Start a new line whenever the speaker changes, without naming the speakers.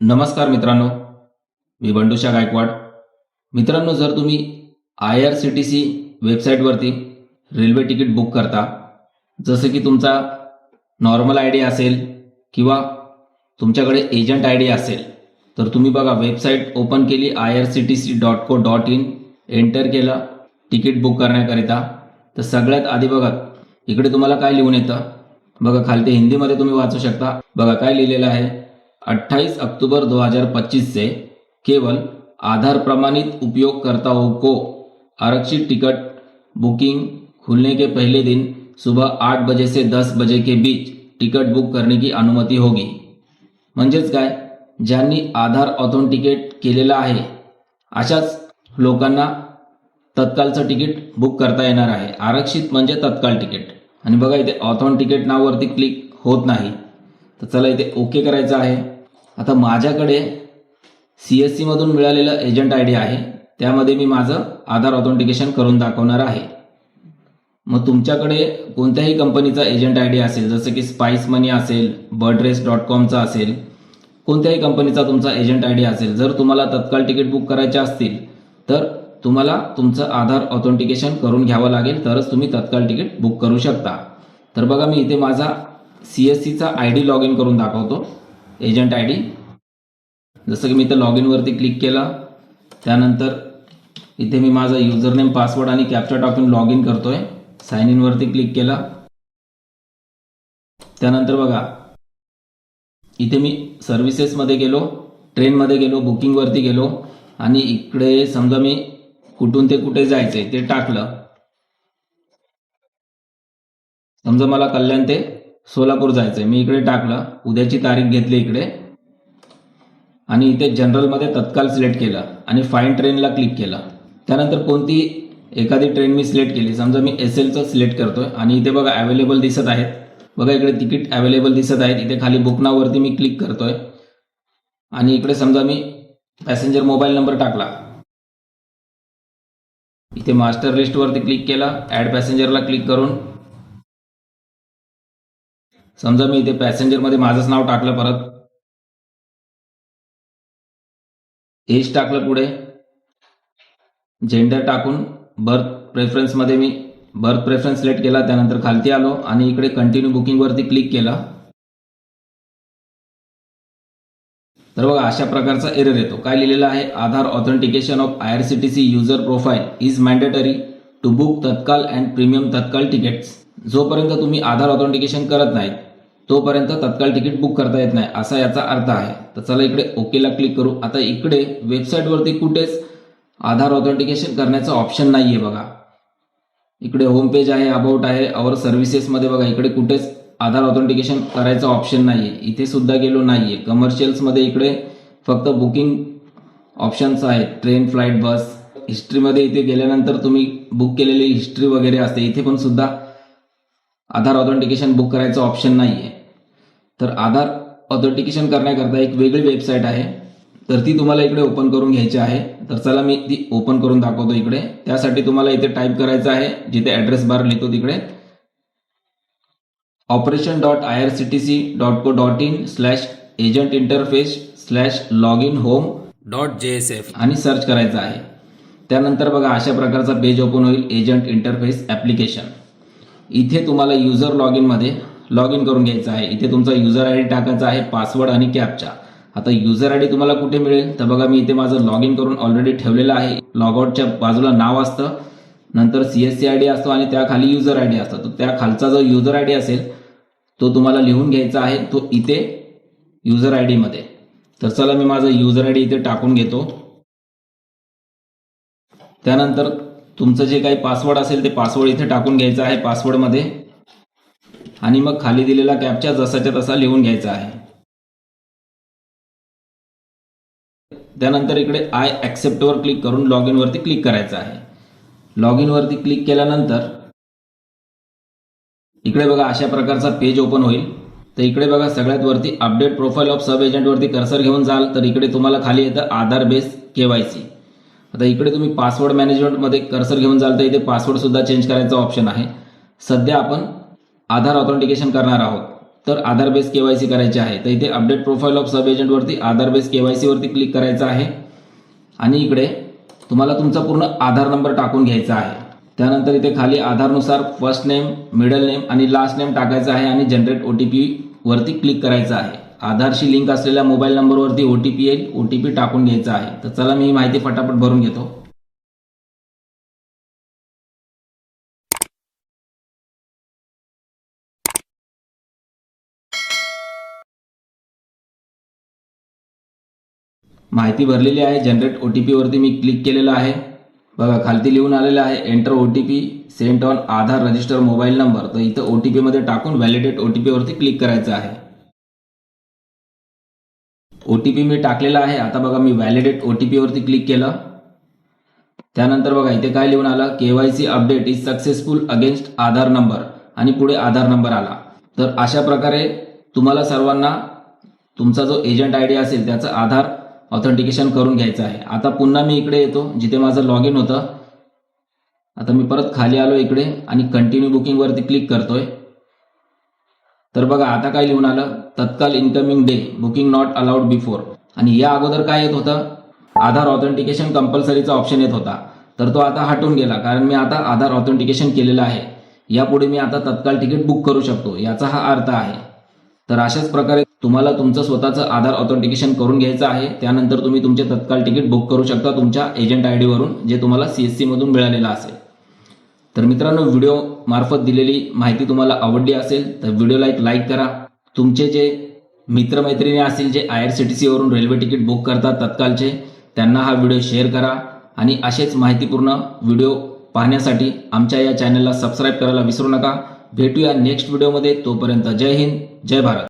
नमस्कार मित्रांनो मी बंडुशा गायकवाड. मित्रांनो जर तुम्ही I R C T C वेबसाईटवरती railway ticket book करता जसं की तुमचा नॉर्मल आय डी असेल किंवा तुमच्याकडे एजंट आय डी असेल तर तुम्ही बघा वेबसाईट ओपन केली I R C T C dot co dot in enter केलं तिकीट बुक करण्याकरिता. तर सगळ्यात आधी बघा इकडे तुम्हाला काय लिहून येतं? बघा खालती हिंदीमध्ये तुम्ही वाचू शकता. बघा काय लिहिलेलं आहे? 28 अक्टूबर 2025 से केवल आधार प्रमाणित उपयोगकर्ताओं को आरक्षित टिकट बुकिंग खुलने के पहले दिन सुबह आठ बजे से दस बजे के बीच टिकट बुक करने की अनुमती होगी। म्हणजेच काय ज्यांनी आधार ऑथेंटिकेट केलेलं आहे, अशाच लोकांना तत्कालचं तिकीट बुक करता येणार आहे. आरक्षित म्हणजे तत्काल तिकीट. आणि बघा, इथे ऑथेंटिकेट नाववरती क्लिक होत नाही. तर चला इथे ओके करायचं आहे. आता माझ्याकडे सी एस सीमधून मिळालेलं एजंट आय डी आहे. त्यामध्ये मी माझं आधार ऑथेंटिकेशन करून दाखवणार आहे. मग तुमच्याकडे कोणत्याही कंपनीचा एजंट आय डी असेल जसं की स्पाइस मनी असेल बर्डरेस डॉट कॉमचा असेल कोणत्याही कंपनीचा तुमचा एजंट आय डी असेल जर तुम्हाला तत्काळ तिकीट बुक करायचे असतील तर तुम्हाला तुमचं आधार ऑथेंटिकेशन करून घ्यावं लागेल तरच तुम्ही तत्काळ तिकीट बुक करू शकता. तर बघा मी इथे माझा सी एस सीचा आय डी लॉग इन करून दाखवतो. एजंट आय डी जसं की मी इथं लॉग इनवरती क्लिक केलं त्यानंतर इथे मी माझा युजर नेम पासवर्ड आणि कॅप्चर टाकून लॉग इन करतोय साइन इनवरती क्लिक केलं. त्यानंतर बघा इथे मी सर्व्हिसेसमध्ये गेलो ट्रेनमध्ये गेलो बुकिंगवरती गेलो आणि इकडे समजा मी कुठून ते कुठे जायचंय ते टाकलं. समजा मला कल्याण ते सोलापूर जायचंय. मी इकडे टाकलं. उद्याची तारीख घेतली इकडे. आणि इथे जनरलमध्ये तत्काल सिलेक्ट केलं आणि फाईन ट्रेनला क्लिक केलं. त्यानंतर कोणती एखादी ट्रेन मी सिलेक्ट केली. समजा मी एस एलचं सिलेक्ट करतोय आणि इथे बघा अवेलेबल दिसत आहेत. बघा इकडे तिकीट अवेलेबल दिसत आहेत. इथे खाली बुक नाववरती मी क्लिक करतोय. आणि इकडे समजा मी पॅसेंजर मोबाईल नंबर टाकला. इथे मास्टर लिस्टवरती क्लिक केला. ॲड पॅसेंजरला क्लिक करून समजा मी इथे पॅसेंजरमध्ये माझंच नाव टाकलं परत. एज टाकलं पुढे. जेंडर टाकून बर्थ प्रेफरन्समध्ये मी बर्थ प्रेफरन्स सिलेक्ट केला त्यानंतर खालती आलो आणि इकडे कंटिन्यू बुकिंगवरती क्लिक केला. तर बघा अशा प्रकारचा एरर येतो. काय लिहिलेला आहे? Aadhaar authentication of I R C T C user profile is mandatory to book tatkal and premium tatkal tickets जोपर्यंत तुम्ही आधार ऑथेंटिकेशन करत नाही तोपर्यंत तत्काळ तिकीट बुक करता येत नाही असा याचा अर्थ आहे. तर चला इकडे ओकेला क्लिक करू. आता इकडे वेबसाईटवरती कुठेच आधार ऑथेंटिकेशन करण्याचं ऑप्शन नाही आहे बघा. इकडे होम पेज आहे अबाउट आहे अवर सर्व्हिसेसमध्ये बघा इकडे कुठेच आधार ऑथेंटिकेशन करायचं ऑप्शन नाही आहे इथे सुद्धा गेलो नाहीये. कमर्शियल्समध्ये इकडे फक्त बुकिंग ऑप्शन्स आहेत. ट्रेन फ्लाईट बस हिस्ट्रीमध्ये इथे गेल्यानंतर तुम्ही बुक केलेली हिस्ट्री वगैरे असते. इथे पण सुद्धा आधार ऑथेंटिकेशन बुक करायचं ऑप्शन नाही आहे तर आधार ऑथेंटिकेशन करण्याकरता एक वेगळी वेबसाईट आहे. तर ती तुम्हाला इकडे ओपन करून घ्यायची आहे. तर चला मी ती ओपन करून दाखवतो इकडे. त्यासाठी तुम्हाला इथे टाईप करायचं आहे. जिथे ॲड्रेस बार लिहितो तिकडे. Operation dot I R C T C dot co dot in slash agent interface slash log in home
dot J S F
आणि सर्च करायचं आहे. त्यानंतर बघा अशा प्रकारचा पेज ओपन होईल. एजंट इंटरफेस ॲप्लिकेशन इथे तुम्हाला युजर लॉग इनमध्ये लॉग इन करून घ्यायचं आहे. इथे तुमचा युजर आय डी टाकायचा आहे पासवर्ड आणि कॅपचा आता युजर आय डी तुम्हाला कुठे मिळेल? तर बघा मी इथे माझं लॉग इन करून ऑलरेडी ठेवलेलं आहे. लॉगआउटच्या बाजूला नाव असतं. नंतर C S C I D असतो आणि त्याखाली युजर आय डी असतो. तर त्या खालचा जो युजर आय डी असेल तो तुम्हाला लिहून घ्यायचा आहे. तो इथे युजर आय डीमध्ये तर चला मी माझं युजर आय डी इथे टाकून घेतो. त्यानंतर तुमचं जे काही पासवर्ड असेल ते पासवर्ड इथे टाकून घ्यायचं आहे पासवर्डमध्ये आणि मग खाली दिलेला कॅपचा जसाच्या तसा लिहून घ्यायचा आहे. त्यानंतर इकडे आय ॲक्सेप्टवर क्लिक करून लॉग इनवरती क्लिक करायचं आहे. लॉग इनवरती क्लिक केल्यानंतर इकडे बघा अशा प्रकारचा पेज ओपन होईल. तर इकडे बघा सगळ्यात वरती अपडेट प्रोफाईल ऑफ सब एजंटवरती कर्सर घेऊन जाल. तर इकडे तुम्हाला खाली येतं आधार बेस केवायसी आता इकडे तुम्ही पासवर्ड मॅनेजमेंटमध्ये कर्सर घेऊन जाल तर इथे पासवर्डसुद्धा चेंज करायचा ऑप्शन आहे. सध्या आपण आधार ऑथेंटिकेशन करणार आहोत. तर आधार बेस केवायसी करायची आहे. तर इथे अपडेट प्रोफाईल ऑफ सब एजंटवरती आधार बेस केवायसी वरती क्लिक करायचं आहे. आणि इकडे तुम्हाला तुमचा पूर्ण आधार नंबर टाकून घ्यायचा आहे. त्यानंतर इथे खाली आधारनुसार फर्स्ट नेम मिडल नेम आणि लास्ट नेम टाकायचा आहे आणि जनरेट ओ टी पी वरती क्लिक करायचं आहे. आधारशी लिंक असलेल्या मोबाईल नंबरवरती ओ टी पी येईल ओ टी पी टाकून घ्यायचा आहे. तर चला मी ही माहिती फटाफट भरून घेतो. माहिती भरलेली आहे. जनरेट ओ टी पीवरती मी क्लिक केलेलं आहे. बघा खालती लिहून आलेलं आहे. Enter O T P sent on Aadhaar register mobile number तर इथं ओ टी पीमध्ये टाकून व्हॅलिडेट ओ टी पीवरती क्लिक करायचं आहे. ओ टी पी मी टाकलेला आहे. आता बघा मी व्हॅलिडेट ओ टी पीवरती क्लिक केलं. त्यानंतर बघा इथे काय लिहून आलं? KYC update is successful against Aadhaar number आणि पुढे आधार नंबर आला. तर अशा प्रकारे तुम्हाला सर्वांना तुमचा जो एजंट आय डी असेल त्याचं आधार ऑथेंटिकेशन करून घ्यायचं आहे. आता पुन्हा मी इकडे येतो जिथे माझं लॉग इन होतं. आता मी परत खाली आलो इकडे आणि कंटिन्यू बुकिंगवरती क्लिक करतोय. तर बघा आता काय लिहून आलं? Tatkal incoming day booking not allowed before आणि या अगोदर काय येत होतं? आधार ऑथेंटिकेशन कंपल्सरीचा ऑप्शन येत होता. तर तो आता हटून गेला कारण मी आता आधार ऑथेंटिकेशन केलेलं आहे. यापुढे मी आता तत्काल तिकीट बुक करू शकतो याचा हा अर्थ आहे. तर अशाच प्रकारे तुम्हाला तुमचं स्वतःचं आधार ऑथेंटिकेशन करून घ्यायचं आहे. त्यानंतर तुम्ही तुमचे तत्काल तिकीट बुक करू शकता तुमच्या एजंट आय डीवरून जे तुम्हाला सी एस सीमधून मिळालेलं असेल. तर मित्रांनो व्हिडिओ मार्फत दिलेली माहिती तुम्हाला आवडली असेल तर व्हिडिओला एक लाईक करा. तुमचे जे मित्रमैत्रिणी असतील जे आय आर सी टी सीवरून रेल्वे तिकीट बुक करतात तत्कालचे त्यांना हा व्हिडिओ शेअर करा. आणि असेच माहितीपूर्ण व्हिडिओ पाहण्यासाठी आमच्या या चॅनलला सबस्क्राईब करायला विसरू नका. भेटूया नेक्स्ट व्हिडिओमध्ये तोपर्यंत जय हिंद जय भारत.